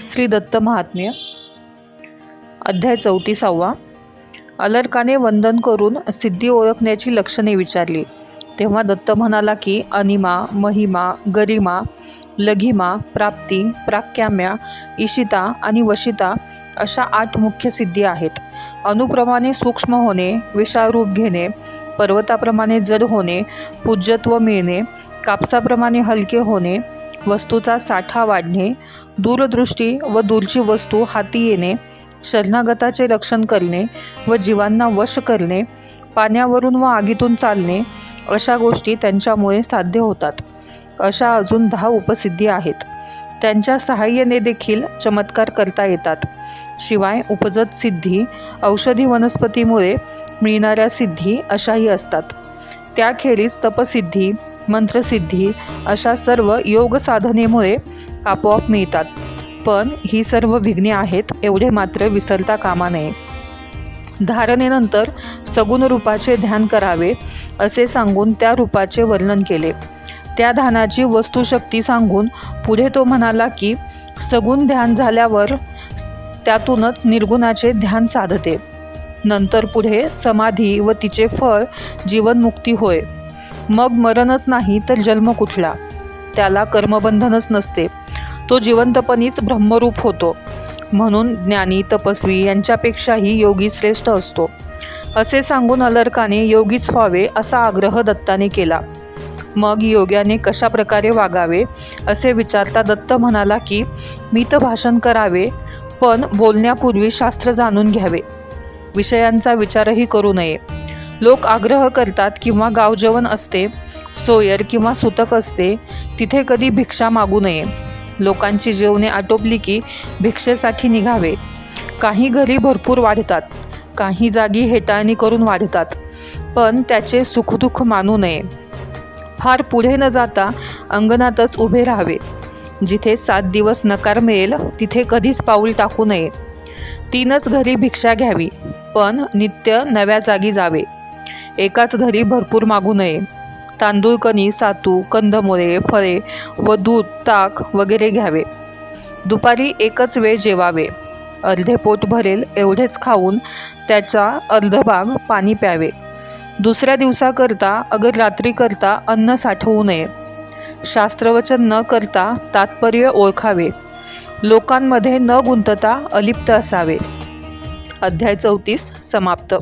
श्री दत्त महात्म्य. अध्याय चौतीसावा. अलर्काने वंदन करून सिद्धी ओळखण्याची लक्षणे विचारली. तेव्हा दत्त म्हणाला की अनिमा महिमा गरिमा लघिमा प्राप्ती प्राक्याम्या इशिता आणि वशिता अशा आठ मुख्य सिद्धी आहेत. अनुप्रमाणे सूक्ष्म होणे विषारूप रूप घेणे पर्वताप्रमाणे जड होणे पूज्यत्व मिळणे कापसाप्रमाणे हलके होणे वस्तूचा साठा वाढणे दूरदृष्टी व दूरची वस्तू हाती येणे शरणागताचे रक्षण करणे व जीवांना वश करणे पाण्यावरून व आगीतून चालणे अशा गोष्टी त्यांच्यामुळे साध्य होतात. अशा अजून दहा उपसिद्धी आहेत. त्यांच्या सहाय्याने देखील चमत्कार करता येतात. शिवाय उपजत सिद्धी औषधी वनस्पतीमुळे मिळणाऱ्या सिद्धी अशाही असतात. त्याखेरीज तपसिद्धी मंत्रसिद्धी अशा सर्व योग साधनेमुळे आपोआप मिळतात. पण ही सर्व विघ्ने आहेत एवढे मात्र विसरता कामा नये. धारणेनंतर सगुण रूपाचे ध्यान करावे असे सांगून त्या रूपाचे वर्णन केले. त्या ध्यानाची वस्तुशक्ती सांगून पुढे तो म्हणाला की सगुण ध्यान झाल्यावर त्यातूनच निर्गुणाचे ध्यान साधते. नंतर पुढे समाधी व तिचे फळ जीवनमुक्ती होय. मग मरणच नाही तर जन्म कुठला? त्याला कर्मबंधनच नसते. तो जिवंतपणीच ब्रह्मरूप होतो. म्हणून ज्ञानी तपस्वी यांच्यापेक्षाही योगी श्रेष्ठ असतो. असे सांगून अलर्काने योगीच व्हावे असा आग्रह दत्ताने केला. मग योग्याने कशा प्रकारे वागावे असे विचारता दत्त म्हणाला की मी तर भाषण करावे पण बोलण्यापूर्वी शास्त्र जाणून घ्यावे. विषयांचा विचारही करू नये. लोक आग्रह करतात किंवा गावजेवण असते सोयर किंवा सुतक असते तिथे कधी भिक्षा मागू नये. लोकांची जेवणे आटोपली की भिक्षेसाठी निघावे. काही घरी भरपूर वाढतात काही जागी हेटाळणी करून वाढतात पण त्याचे सुखदुःख मानू नये. फार पुढे न जाता अंगणातच उभे राहावे. जिथे सात दिवस नकार मिळेल तिथे कधीच पाऊल टाकू नये. तीनच घरी भिक्षा घ्यावी पण नित्य नव्या जागी जावे. एकाच घरी भरपूर मागू नये. तांदूळ कणी सातू कंदमुळे फळे व दूध ताक वगैरे घ्यावे. दुपारी एकच वेळ जेवावे. अर्धे पोट भरेल एवढेच खाऊन त्याचा अर्धभाग पाणी प्यावे. दुसऱ्या दिवसाकरता अगर रात्रीकरता अन्न साठवू नये. शास्त्रवचन न करता तात्पर्य ओळखावे. लोकांमध्ये न गुंतता अलिप्त असावे. अध्याय चौतीस समाप्त.